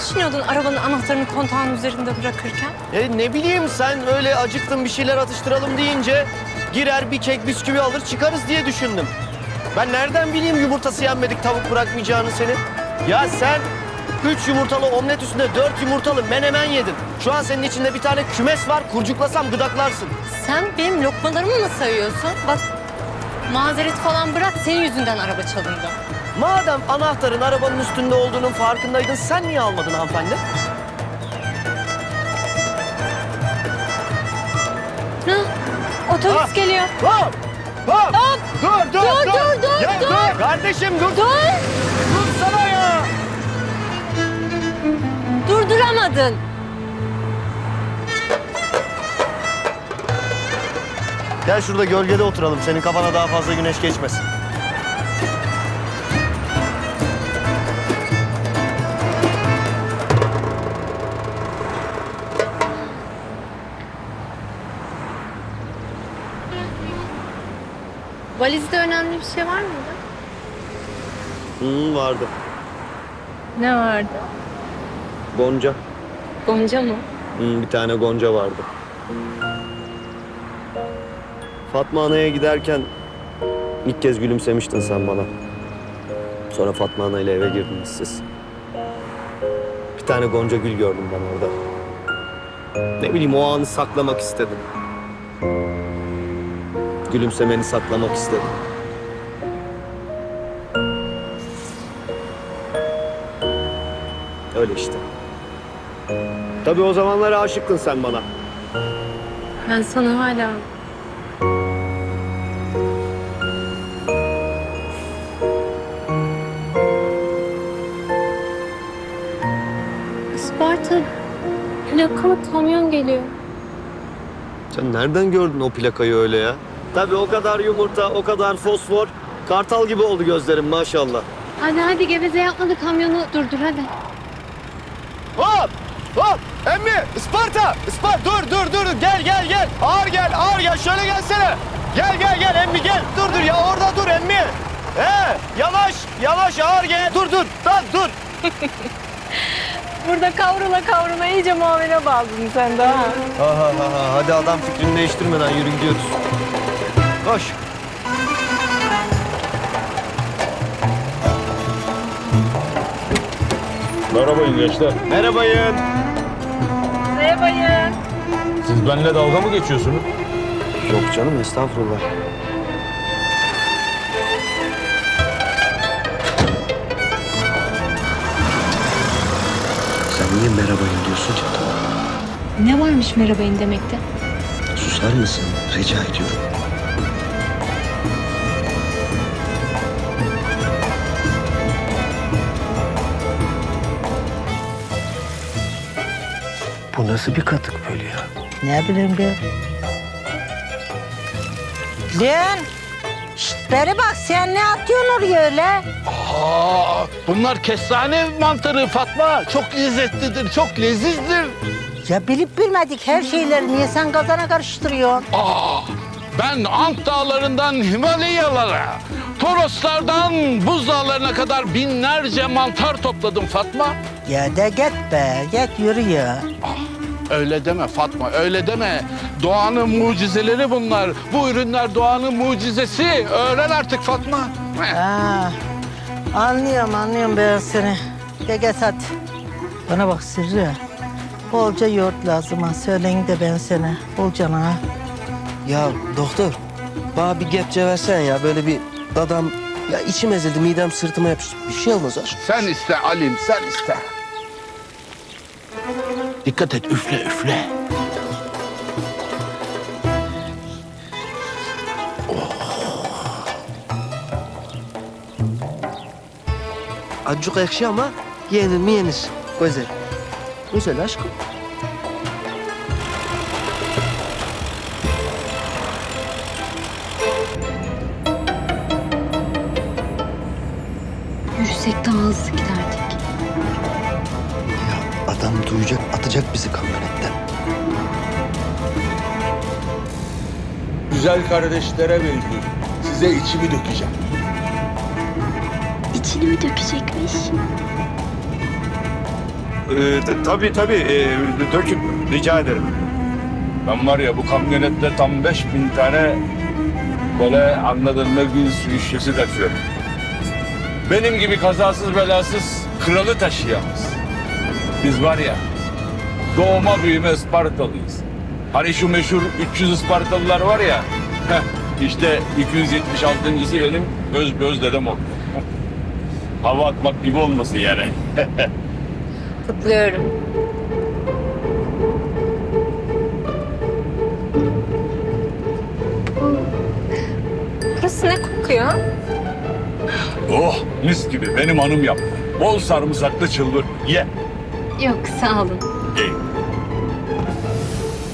düşünüyordun arabanın anahtarını kontağın üzerinde bırakırken? E ne bileyim sen öyle acıktın bir şeyler atıştıralım deyince girer bir kek bisküvi alır çıkarız diye düşündüm. Ben nereden bileyim yumurtası yenmedik tavuk bırakmayacağını senin? Ya sen üç yumurtalı omlet üstünde dört yumurtalı menemen yedin. Şu an senin içinde bir tane kümes var kurcuklasam gıdaklarsın. Sen benim lokmalarımı mı sayıyorsun? Bak mazeret falan bırak senin yüzünden araba çalındı. Madem anahtarın arabanın üstünde olduğunun farkındaydın sen niye almadın hanımefendi? Hı? Otobüs Ha. geliyor. Hop! Hop! Hop! Dur, dur, Dur, dur, dur, Ya, dur. Kardeşim dur. Dur! Dur sana ya. Durduramadın. Gel şurada gölgede oturalım. Senin kafana daha fazla güneş geçmesin. Valizde önemli bir şey var mıydı? Hı, vardı. Ne vardı? Gonca. Gonca mı? Hı, bir tane gonca vardı. Fatma Ana'ya giderken ilk kez gülümsemiştin sen bana. Sonra Fatma Ana ile eve girdiniz siz. Bir tane gonca gül gördüm ben orada. Ne bileyim o anı saklamak istedim. Gülümsemeni saklamak istedim. Öyle işte. Tabii o zamanlar aşıktın sen bana. Ben sana hala... Isparta plakalı kamyon geliyor. Sen nereden gördün o plakayı öyle ya? Tabii o kadar yumurta, o kadar fosfor. Kartal gibi oldu gözlerim maşallah. Hadi hadi geveze yapma da kamyonu durdur hadi. Hop! Hop! Emmi! Isparta! Isparta! Dur dur dur! Gel gel gel! Ağır gel ağır gel! Şöyle gelsene! Gel gel gel Emmi gel! Dur dur ya orada dur Emmi! He! Yavaş! Yavaş ağır gel! Dur dur! Lan dur! Burada kavrula kavrula iyice muamele bağladın sen de ha. Ha ha ha ha! Hadi adam fikrini değiştirmeden yürü gidiyoruz. Koş! Merhabayın gençler. Merhabayın. Merhabayın. Siz benimle dalga mı geçiyorsunuz? Yok canım estağfurullah. Sen niye merhabayın diyorsun ki? Ne varmış merhabayın demekte? Susar mısın? Rica ediyorum. Bu nasıl bir katık böyle ya? Ne bileyim ben. Lan! Şşt beri bak sen ne atıyorsun oraya öyle? Aa, bunlar kestane mantarı Fatma. Çok lezzetlidir, çok lezizdir. Ya bilip bilmedik her şeyleri niye sen kazana karıştırıyorsun? Aa, ben Ant dağlarından Himalayalara, Toroslardan buz dağlarına kadar binlerce mantar topladım Fatma. Ya de git be, git yürü ya. Öyle deme Fatma, öyle deme. Doğanın mucizeleri bunlar. Bu ürünler doğanın mucizesi. Öğren artık Fatma. Ha, anlıyorum anlıyorum ben seni. De git hadi. Bana bak Sırrı. Bolca yoğurt lazım ha. Söyleyin de ben sana. Bolca ha. Ya doktor, bana bir gepçe versen ya böyle bir dadam... Ya içim ezildi, midem sırtıma yapıştı. Bir şey olmaz ha. Sen iste Alim, sen iste. Dikkat et, üfle üfle. Acık ekşi ama yenir mi yenir. Güzel. Güzel aşkım. Yürüsek daha hızlı giderdik. Ya adam duyacak, atacak bizi kamyonetten. Güzel kardeşlere benziyor. Size içimi dökeceğim. İçini mi dökecekmiş? e, t- tabii tabii. E, dökün. Rica ederim. Ben var ya bu kamyonette tam 5000 tane böyle anladın mı gül suyu şişesi taşıyorum. Benim gibi kazasız belasız kralı taşıyamaz. Biz var ya doğma büyüme Ispartalıyız. Hani şu meşhur 300 Ispartalılar var ya. Heh, işte 276.sı benim öz göz dedem oldu. Hava atmak gibi olmasın yani. Kutluyorum. Burası ne kokuyor? Oh mis gibi benim hanım yaptı. Bol sarımsaklı çılbır. Ye. Yok sağ olun. Ye.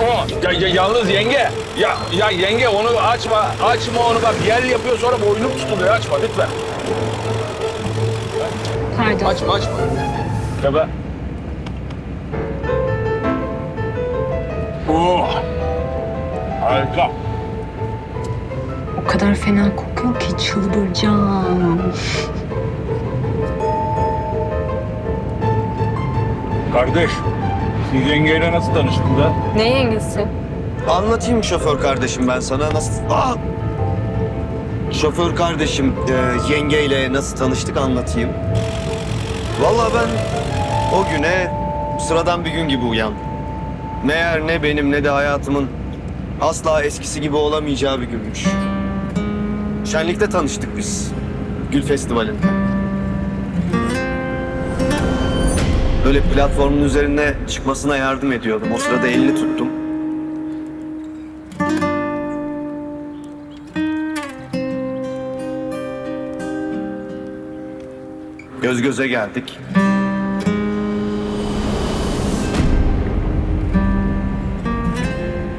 Oh, ya, ya- yalnız yenge, ya, ya yenge onu açma, açma onu bak yer yapıyor sonra boynum tutuluyor açma lütfen. Pardon. Açma açma. Tabii. Oh. Harika. O kadar fena kokuyor ki çıldıracağım. Kardeş, siz yengeyle nasıl tanıştınız ha? Ne yengesi? Anlatayım şoför kardeşim ben sana nasıl... Aa! Şoför kardeşim e, yengeyle nasıl tanıştık anlatayım. Vallahi ben o güne sıradan bir gün gibi uyandım. Meğer ne benim ne de hayatımın asla eskisi gibi olamayacağı bir günmüş. Şenlikte tanıştık biz. Gül Festivali'nde. Böyle platformun üzerine çıkmasına yardım ediyordum. O sırada elini tuttum. Göz göze geldik.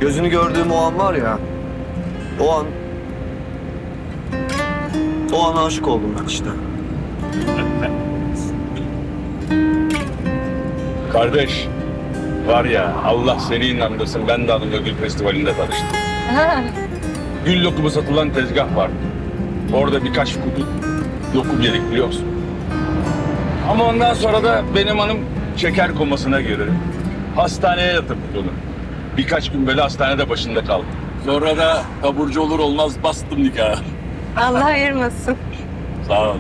Gözünü gördüğüm o an var ya, o an... O an aşık oldum ben işte. Kardeş, var ya Allah seni inandırsın ben de hanımla Gül Festivali'nde tanıştım. Ha, Gül lokumu satılan tezgah var. Orada birkaç kutu lokum yedik biliyor musun? Ama ondan sonra da benim hanım şeker komasına girdi. Hastaneye yatırdık onu. Birkaç gün böyle hastanede başında kaldı. Sonra da taburcu olur olmaz bastım nikahı. Allah ayırmasın. Sağ olun.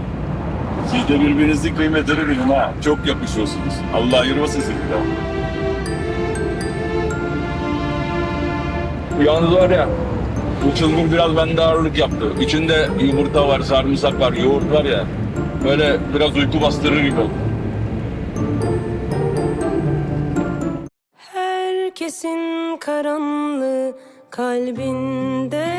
Siz de birbirinizin kıymetini bilin ha. Çok yakışıyorsunuz. Allah ayırmasın sizi de. Yalnız var ya, bu çılgın biraz bende ağırlık yaptı. İçinde yumurta var, sarımsak var, yoğurt var ya. Böyle biraz uyku bastırır gibi oldu. Herkesin karanlığı kalbinde